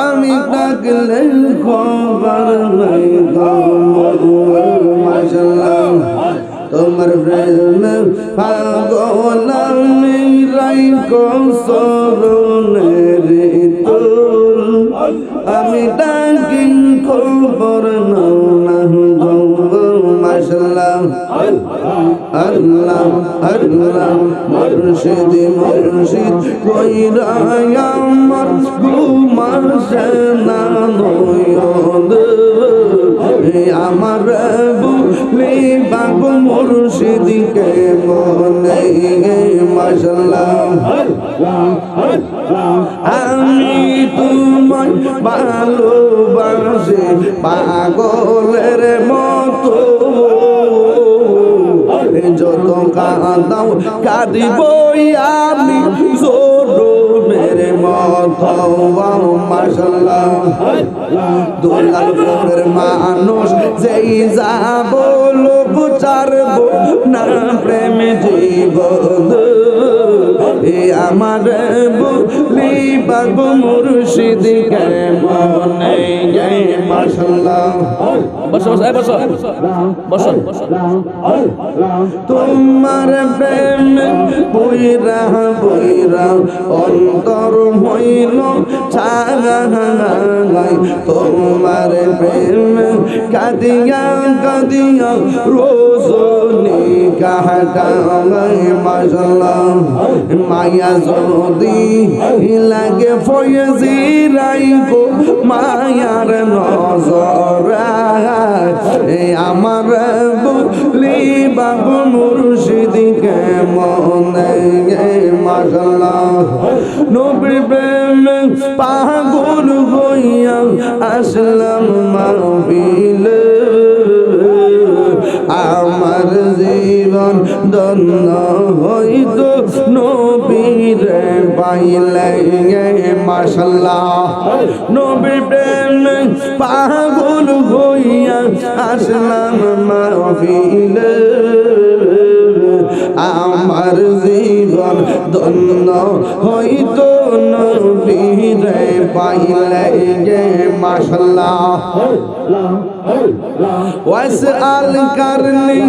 আমি ডাকলে খবর নাই মাসাল্লাহ তোমার প্রেম পাগল আমি রাইকো সরণের তোল আমি ডাকি খবর নাও না মাসাল্লাহ আল্লাহ আল্লাহ মুর্শিদ মুর্শিদ কইরা আমার ঘুমাসে না নয়ন আমার বুলি বাবু মুর্শিদকে মনে মাসাল্লাহ আমি তোমায় ভালোবাসি পাগলের মতো। যত কাঁদাও, কাঁদিবই আমি। জোরের মতো মাসাল্লাহ দুলালপুরের মানুষ, যেই যাব লোক চারব না প্রেম জীবন। এ আমার বলি বাবু মুর্শিদ মনে তোমার প্রেম বইরা বইরা অন্তর হইল ছাগাই তোমার প্রেম কাদিয়া কাদিয়া রোজনি কাহাটাই মায়া যদি লাগে ফয়েজি রাইকো মায়ার নজরা আমার বলি বাবু মুর্শিদিকে মনে মাসাল্লাহ নবী প্রেম পাগল হইয়া আসলাম মাহফিলে। আমার জীবন দন্ন হইতো নবীর পাইলে মাসাল্লাহ নবী প্রেম পাগল হইয়া আসলাম মাহফিলে। আমার জীবন দন্ন হইতো নবীরে পাইলে মাসাল্লাহ ওয়াসআল করনি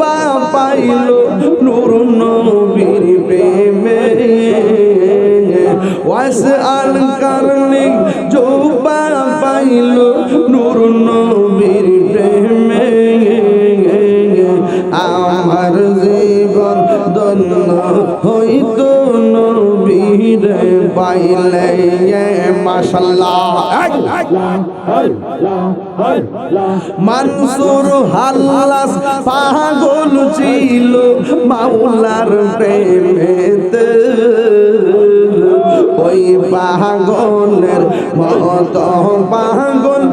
পা পাইলো নূর নবীর প্রেমে। ওয়াসআল করনি মানসুর হাল্লাস পাগল ছিল মাওলার প্রেমেতে। ওই পাগলের মত পাগল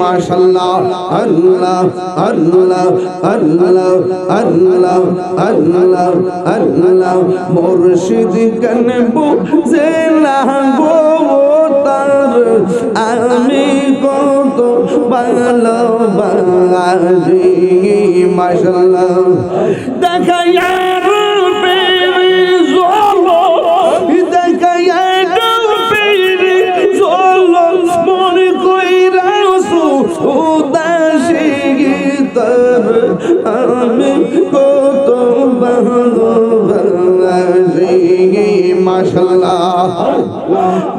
মাশাল্লাহ আল্লাহ আল্লাহ আল্লাহ আল্লাহ আল্লাহ আল্লাহ মুর্শিদ কানবু জেলা গো তার আমি কত ভালোবাসি মাশাল্লাহ দেখাইয়া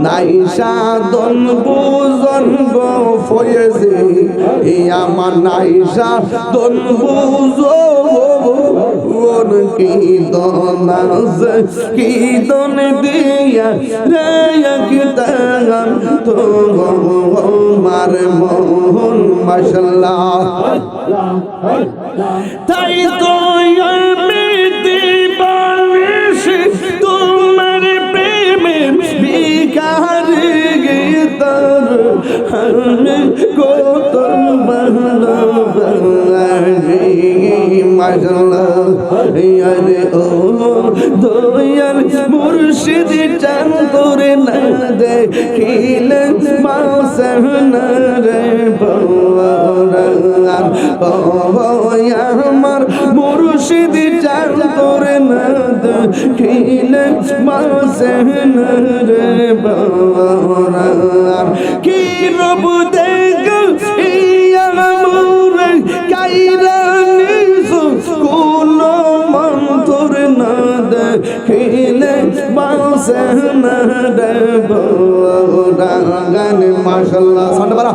নাই সাধন বুজন গো ফয়েছে। এই আমার নাই সাধন বুজন কি দন আছে, কি দন দিয়া রে কি তাগান তো মার মোহন মাশাল্লাহ। তাই তো আমি আরে ও দয়াল মুর্শিদ চান তোরে না দেখিলে মাসহন রে বরান ও আমার মুর্শিদ চান তোরে না দেখিলে মাসহন রে বরান কি রব দেখ ইয়া মোরে কাইরা দেখিলে বাসন রে বরান মাশাআল্লাহ সান্ডবারা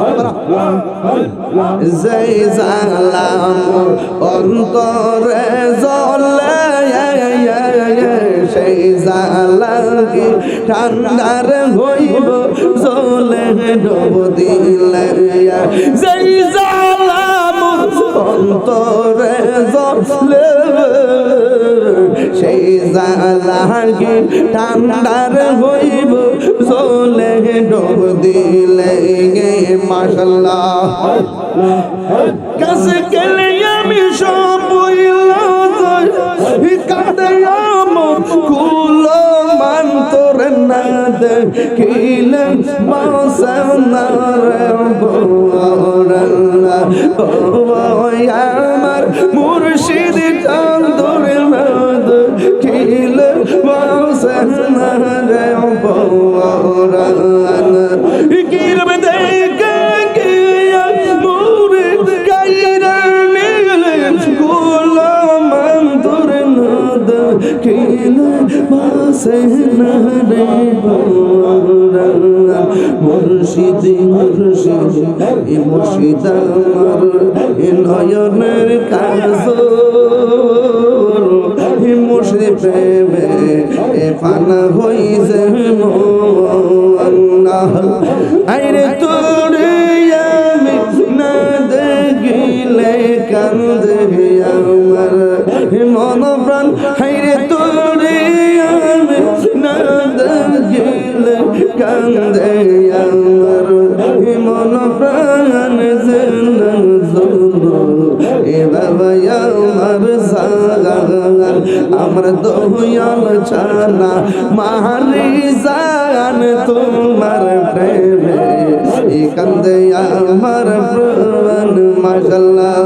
জয় জালাম অন্তরে জলে সেই জালাকি ঠান্ডার হইব? জলে ডব দিলে জয় জালাম অন্তরে জলে সেই জালাকি ঠান্ডার হইব জলে ডব দিলে গে মাশাল্লাহ। কাছে গেলে আমি সব বইলা যাই কাঁদে আমার কুল মান মুর্শিদ মুর্শিদ এ মুর্শিদ আমার এ নয়নের কাজ মুর্শিদ প্রেমে এ ফানা হইছে মন কান্দে আমার মন প্রাণ এ বাবা আমার সাগান আমার দয়াল ছানা মারি জান তোমার প্রেমে। এ কান্দে আমার প্রাণ মাশাল্লাহ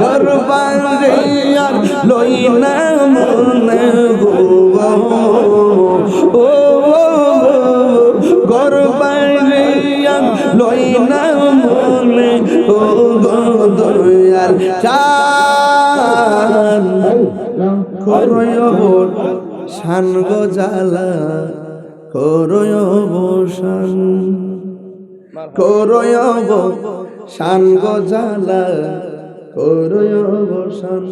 দরবারে আর লই না মনে গো ও গরবারে আর লই না মনে ও গো দয়াল চান করয় করয় শান করয়ব শান গজালা করয়ব শান